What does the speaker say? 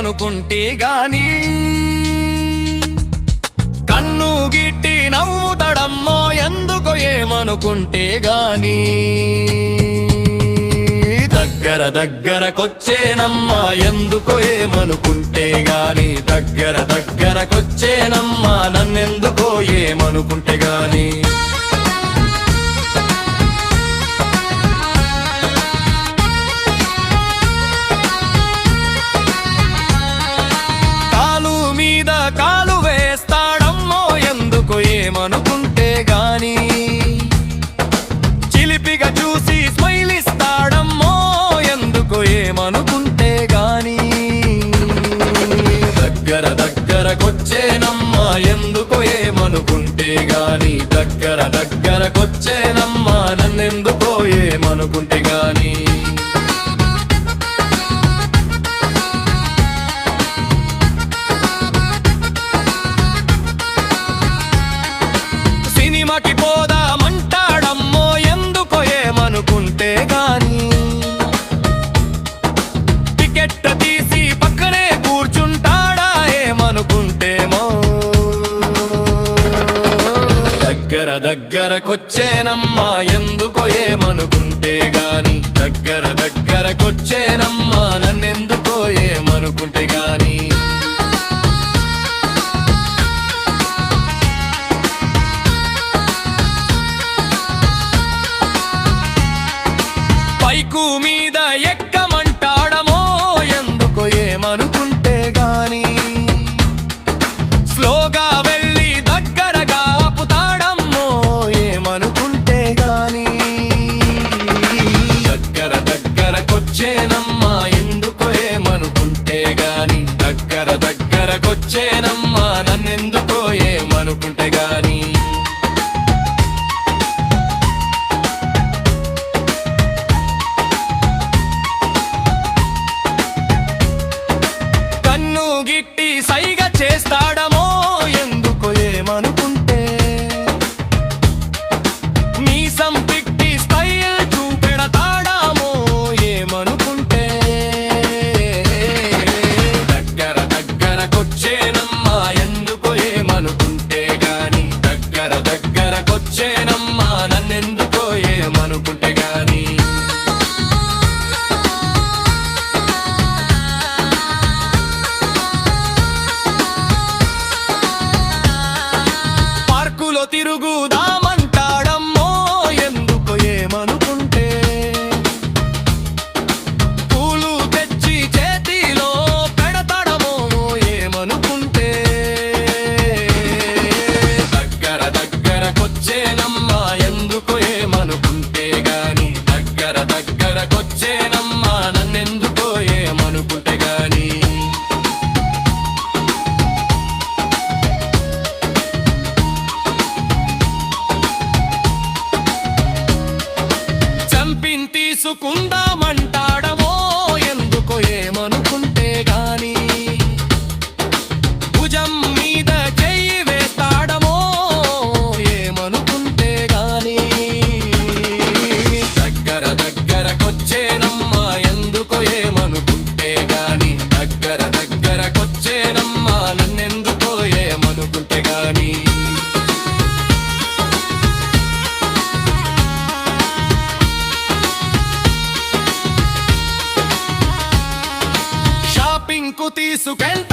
అనుకుంటే గాని కన్ను గిట్టి నవ్వుతడమ్మో ఎందుకు ఏమనుకుంటే గాని. దగ్గర దగ్గరకొచ్చేనమ్మా ఎందుకు ఏమనుకుంటే గాని. దగ్గర దగ్గరకొచ్చేనమ్మా నన్నెందుకో ఏమనుకుంటే గాని. అనుకుంటే గాని. చిలిపిగా చూసి స్మైల్ ఇస్తాడమ్మో ఎందుకు ఏమనుకుంటే గాని. దగ్గర దగ్గరకొచ్చేనమ్మా ఎందుకు ఏమనుకుంటే గాని. దగ్గర దగ్గరకొచ్చేనమ్మా నన్నెందుకో ఏమనుకుంటే దగ్గరకొచ్చేనమ్మా ఎందుకు Jam ತಿರುಗುವುದಾ? su తీసుకెళ్తా